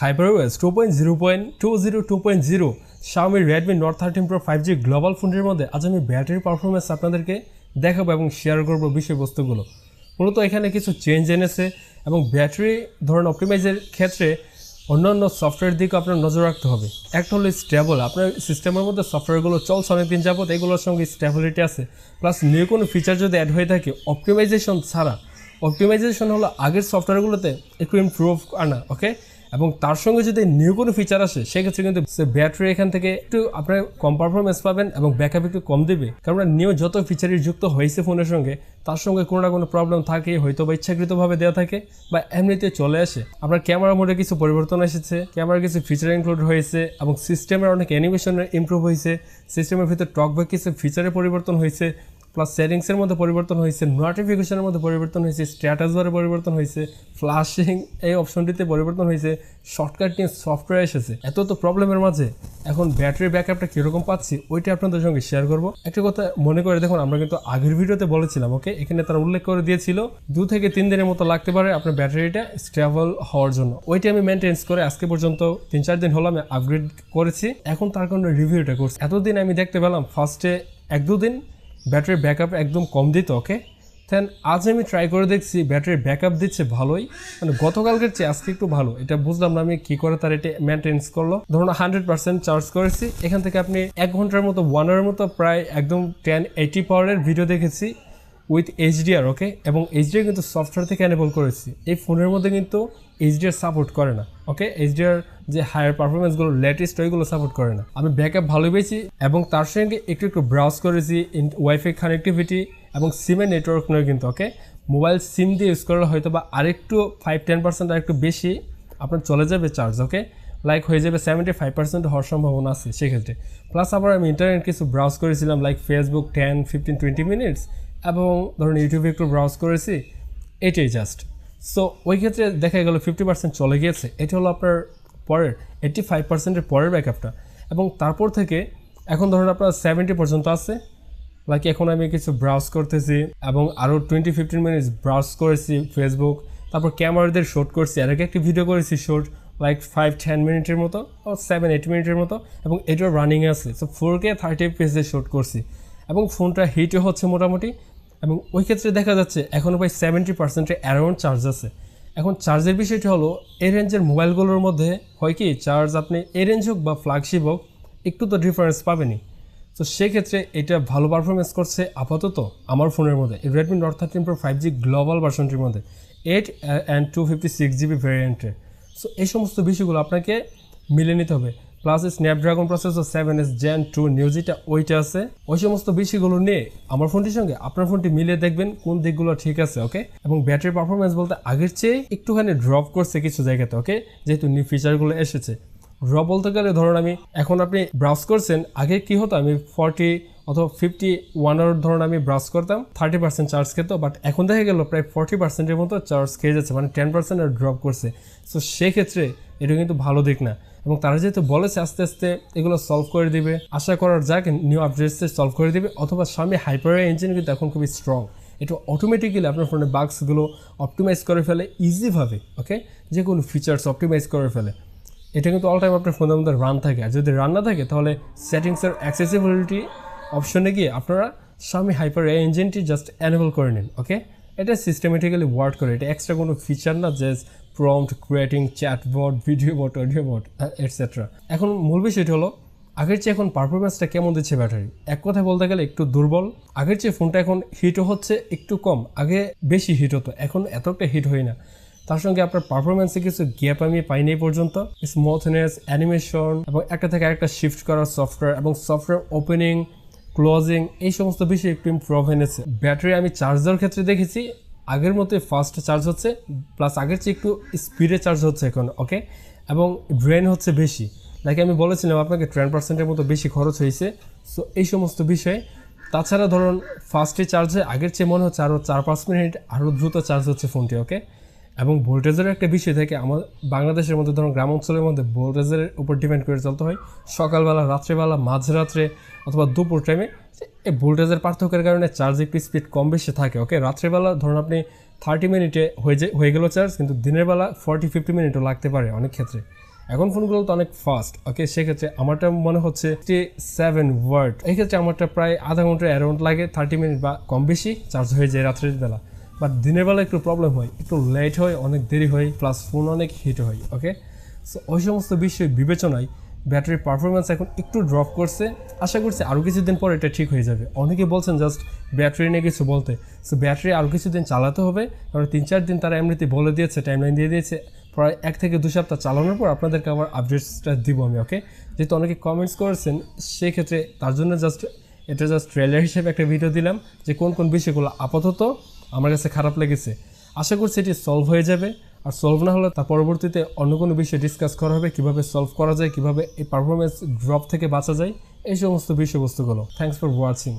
HyperOS 2.0.20 Redmi Redmi Note 13 Pro 5G global ফোনটির মধ্যে আজ আমি ব্যাটারি পারফরমেন্স আপনাদেরকে দেখাবো এবং শেয়ার করব বিষয়বস্তুগুলো। মূলত এখানে কিছু চেঞ্জ এনেছে এবং ব্যাটারি ধরুন অপটিমাইজের ক্ষেত্রে অন্যান্য সফটওয়্যার দিকে আপনার নজর রাখতে হবে। একটা হলো স্টেবল আপনার সিস্টেমের মধ্যে সফটওয়্যারগুলো চলছে অনেকদিন যাবত এগুলোর সঙ্গে স্টেবিলিটি আছে। প্লাস নিউ কোনো ফিচার যদি অ্যাড হয়ে থাকে অপটিমাইজেশন ছাড়া অপটিমাইজেশন হলো আগের সফটওয়্যারগুলোতে একটু ইমপ্রুভ আনা ওকে এবং তার সঙ্গে যদি নিউ কোনো ফিচার আসে, সেক্ষেত্রে কিন্তু ব্যাটারি এখান থেকে একটু আপনার কম পারফরমেন্স পাবেন এবং ব্যাকআপ একটু কম দেবে। কারণ নিউ যত ফিচারই যুক্ত হয়েছে ফোনের সঙ্গে, তার সঙ্গে কোনো না কোনো প্রবলেম থাকে হয়তো বা ইচ্ছাকৃতভাবে দেওয়া থাকে বা এমনিতে চলে আসে। আপনার ক্যামেরা মোডে কিছু পরিবর্তন এসেছে ক্যামেরার কিছু ফিচার ইনক্লুড হয়েছে এবং সিস্টেমের অনেক অ্যানিমেশনের ইমপ্রুভ হয়েছে। সিস্টেমের ভিতরে টকব্যাক কিছু ফিচারে পরিবর্তন হয়েছে। প্লাস সেটিংসের মধ্যে পরিবর্তন হয়েছে নোটিফিকেশনের মধ্যে পরিবর্তন হয়েছে স্ট্যাটাস বারে পরিবর্তন হয়েছে ফ্লাশিং এই অপশনটিতে পরিবর্তন হয়েছে শর্টকাট নিয়ে সফটওয়্যার এসেছে। এত তো প্রবলেমের মাঝে। এখন ব্যাটারি ব্যাকআপটা কীরকম পাচ্ছি, ওইটা আপনাদের সঙ্গে শেয়ার করব। একটা কথা মনে করে দেখুন, আমরা কিন্তু আগের ভিডিওতে বলেছিলাম ওকে এখানে তারা উল্লেখ করে দিয়েছিল, দু থেকে তিন দিনের মতো লাগতে পারে আপনার ব্যাটারিটা স্টেবল হওয়ার জন্য। ওইটা আমি মেনটেন্স করে আজকে পর্যন্ত তিন চার দিন হলো আমি আপগ্রেড করেছি। এখন তার কারণে রিভিউটা করছি। এতদিন আমি দেখতে পেলাম ফার্স্টে এক দুদিন ব্যাটারির ব্যাকআপ একদম কম দিত ওকে দেন আজ আমি ট্রাই করে দেখছি, ব্যাটারির ব্যাকআপ দিচ্ছে ভালোই। মানে গতকালকের চেয়ে আজকে একটু ভালো। এটা বুঝলাম না আমি কি করে তার এটা মেনটেন্স করল। ধরুন হান্ড্রেড পার্সেন্ট চার্জ করেছি, এখান থেকে আপনি এক ঘণ্টার মতো ওয়ান আওয়ার মতো প্রায় একদম টেন এইটি পাওয়ারের ভিডিও দেখেছি। উইথ এইচডিআর ওকে এবং এইচডিআর কিন্তু সফটওয়্যার থেকে এনেবল করেছি। এই ফোনের মধ্যে কিন্তু এইচডিআর সাপোর্ট করে না ওকে এইচডিআর যে হায়ার পারফরমেন্সগুলো লেটেস্ট ওইগুলো সাপোর্ট করে না। আমি ব্যাকআপ ভালো পেয়েছি এবং তার সঙ্গে একটু একটু ব্রাউজ করেছি ওয়াইফাই কানেক্টিভিটি এবং সিমের নেটওয়ার্ক নয় কিন্তু ওকে মোবাইল সিম দিয়ে ইউজ করলে হয়তো বা আরেকটু ফাইভ টেন পার্সেন্ট আরেকটু বেশি আপনার চলে যাবে চার্জ ওকে লাইক হয়ে যাবে সেভেন্টি ফাইভ পার্সেন্ট হওয়ার সম্ভাবনা আছে সেক্ষেত্রে। প্লাস আবার আমি ইন্টারনেট কিছু ব্রাউজ করেছিলাম like Facebook ten fifteen twenty minutes এবং ধরুন ইউটিউবে একটু ব্রাউজ করেছি, এটাই জাস্ট সো ওই ক্ষেত্রে দেখা গেলো ফিফটি পার্সেন্ট চলে গিয়েছে, এটা হলো আপনার পরের এইট্টি ফাইভ পার্সেন্টের পরের ব্যাকআপটা এবং তারপর থেকে এখন ধরুন আপনার সেভেন্টি পর্যন্ত আছে লাইক এখন আমি কিছু ব্রাউজ করতেছি এবং আরও টোয়েন্টি ফিফটিন মিনিটস ব্রাউজ করেছি ফেসবুক তারপর ক্যামেরাদের শ্যুট করছি। আর একটি ভিডিও করেছি শ্যুট লাইক ফাইভ টেন মিনিটের মতো সেভেন এইট মিনিটের মতো, এবং এটাও রানিংয়ে আছে। সো ফোর কে থার্টি পেজে শ্যুট করছি। এবং ফোনটা হিটও হচ্ছে মোটামুটি এবং ওই ক্ষেত্রে দেখা যাচ্ছে এখনও প্রায় সেভেন্টি পার্সেন্টের অ্যারাউন্ড চার্জ আছে। এখন চার্জের বিষয়টি হলো, এই রেঞ্জের মোবাইলগুলোর মধ্যে হয় কি চার্জ আপনি এই রেঞ্জ হোক বা ফ্ল্যাগশিপ হোক, একটু তো ডিফারেন্স পাবেনই। তো সেক্ষেত্রে এটা ভালো পারফরমেন্স করছে আপাতত আমার ফোনের মধ্যে Redmi note thirteen pro five G global ভার্সনটির মধ্যে eight and two fifty six GB ভ্যারিয়েন্টের so এই সমস্ত বিষয়গুলো আপনাকে মিলে নিতে হবে। Plus Snapdragon processor seven S gen two new যেটা ওইটা আছে। ওই সমস্ত বিষয়গুলো নিয়ে আমার ফোনটির সঙ্গে আপনার ফোনটি মিলিয়ে দেখবেন কোন দিকগুলো ঠিক আছে ওকে এবং ব্যাটারি পারফরমেন্স বলতে আগের চেয়ে একটুখানি ড্রপ করছে কিছু জায়গাতে ওকে যেহেতু নিউ ফিচারগুলো এসেছে। ড্রপ বলতে গেলে ধরুন আমি এখন আপনি ব্রাউজ করছেন, আগে কি হতো? আমি ফর্টি অথবা ফিফটি ওয়ান আওয়ার ধরুন আমি ব্রাশ করতাম থার্টি পার্সেন্ট চার্জ খেত বাট এখন দেখা গেল প্রায় ফর্টি পার্সেন্টের মতো চার্জ খেয়ে যাচ্ছে মানে টেন পার্সেন্ট ড্রপ করছে। সো সেক্ষেত্রে এটা কিন্তু ভালো দিক না। এবং তারা যেহেতু বলেছে আস্তে আস্তে এগুলো সলভ করে দিবে, আশা করার যাক নিউ আপডেটসে সলভ করে দিবে, অথবা স্বামী হাইপার ইঞ্জিন কিন্তু এখন খুবই স্ট্রং এটা অটোমেটিক্যালি আপনার ফোনের বাক্সগুলো অপটিমাইজ করে ফেলে ইজিভাবে ওকে যে কোনো ফিচার্স অপটিমাইজ করে ফেলে। এটা কিন্তু অল টাইম আপনার ফোনের মধ্যে রান থাকে। আর যদি রান না থাকে, তাহলে সেটিংসের অ্যাক্সেসিবিলিটি অপশনে গিয়ে আপনারা স্বামী হাইপার এ ইঞ্জিনটি জাস্ট অ্যানেবল করে নিন ওকে এটা সিস্টেমেটিক্যালি ওয়ার্ক করে। এটা এক্সট্রা কোনো ফিচার না just prompt creating chatbot video bot audio bot etcetera এখন মূল বিষয়টি হলো, আগের চেয়ে এখন পারফরমেন্সটা কেমন দিচ্ছে ব্যাটারি এক কথায় বলতে গেলে একটু দুর্বল। আগের চেয়ে ফোনটা এখন হিটও হচ্ছে, একটু কম। আগে বেশি হিট হতো, এখন এতটা হিট হয় না। তার সঙ্গে আপনার পারফরমেন্সে কিছু গ্যাপ আমি পাইনি পর্যন্ত। স্মুথনেস অ্যানিমেশন এবং একটা থেকে আরেকটা শিফট করার সফটওয়্যার এবং সফটওয়্যার ওপেনিং ক্লোজিং, এই সমস্ত বিষয়ে একটু ইম্প্রুভ এনেছে ব্যাটারি আমি চার্জার ক্ষেত্রে দেখেছি, আগের মতোই ফাস্ট চার্জ হচ্ছে প্লাস আগের চেয়ে একটু স্পিডে চার্জ হচ্ছে এখন ওকে এবং ড্রেন হচ্ছে বেশি। লাইক আমি বলেছিলাম, আপনাকে টেন পার্সেন্টের মতো বেশি খরচ হয়েছে সো এই সমস্ত বিষয়ে। তাছাড়া ধরুন ফাস্টে চার্জে আগের চেয়ে মনে হচ্ছে আরও চার পাঁচ মিনিট আরও দ্রুত চার্জ হচ্ছে ফোনটি ওকে এবং ভোল্টেজের একটা বিষয় থাকে, আমার বাংলাদেশের মধ্যে, ধরুন গ্রাম অঞ্চলের মধ্যে ভোল্টেজের উপর ডিপেন্ড করে চলতে হয়। সকালবেলা, রাত্রেবেলা, মাঝরাত্রে অথবা দুপুর টাইমে এই ভোল্টেজের পার্থক্যের কারণে চার্জ একটু স্পিড কম বেশি থাকে ওকে রাত্রেবেলা ধরুন আপনি থার্টি মিনিটে হয়ে যে হয়ে গেল চার্জ কিন্তু দিনের বেলা ফর্টি ফিফটি মিনিটও লাগতে পারে অনেক ক্ষেত্রে। এখন ফোনগুলো তো অনেক ফাস্ট ওকে সেক্ষেত্রে আমারটা মনে হচ্ছে সেভেন ওয়ার্ড এই ক্ষেত্রে আমারটা প্রায় আধা ঘণ্টা অ্যারাউন্ড লাগে থার্টি মিনিট বা কম বেশি চার্জ হয়ে যায় রাত্রের বেলা। বাট দিনের বেলা একটু প্রবলেম হয়, একটু লেট হয়, অনেক দেরি হয় প্লাস ফোন অনেক হিট হয় ওকে সো ওই সমস্ত বিষয় বিবেচনায় ব্যাটারির পারফরমেন্স এখন একটু ড্রপ করছে। আশা করছি আরও কিছুদিন পর এটা ঠিক হয়ে যাবে। অনেকে বলছেন জাস্ট ব্যাটারি নিয়ে কিছু বলতে। সো ব্যাটারি আরও কিছুদিন চালাতে হবে। কারণ তিন, চার দিন তারা এমনিতে বলে দিয়েছে টাইমলাইন দিয়ে দিয়েছে। প্রায় এক থেকে দু সপ্তাহ চালানোর পর আপনাদেরকে আবার আপডেটসটা দিব আমি ওকে যেহেতু অনেকে কমেন্টস করেছেন, সেক্ষেত্রে তার জন্য জাস্ট এটা জাস্ট ট্রেলার হিসেবে একটা ভিডিও দিলাম যে কোন কোন বিষয়গুলো আপাতত আমার কাছে খারাপ লেগেছে। আশা করছি এটি সলভ হয়ে যাবে। আর সলভ না হলে তা পরবর্তীতে অন্য কোনো বিষয়ে ডিসকাস করা হবে, কীভাবে সলভ করা যায়, কীভাবে এই পারফরমেন্স ড্রপ থেকে বাঁচা যায়, এই সমস্ত বিষয়বস্তুগুলো। Thanks for watching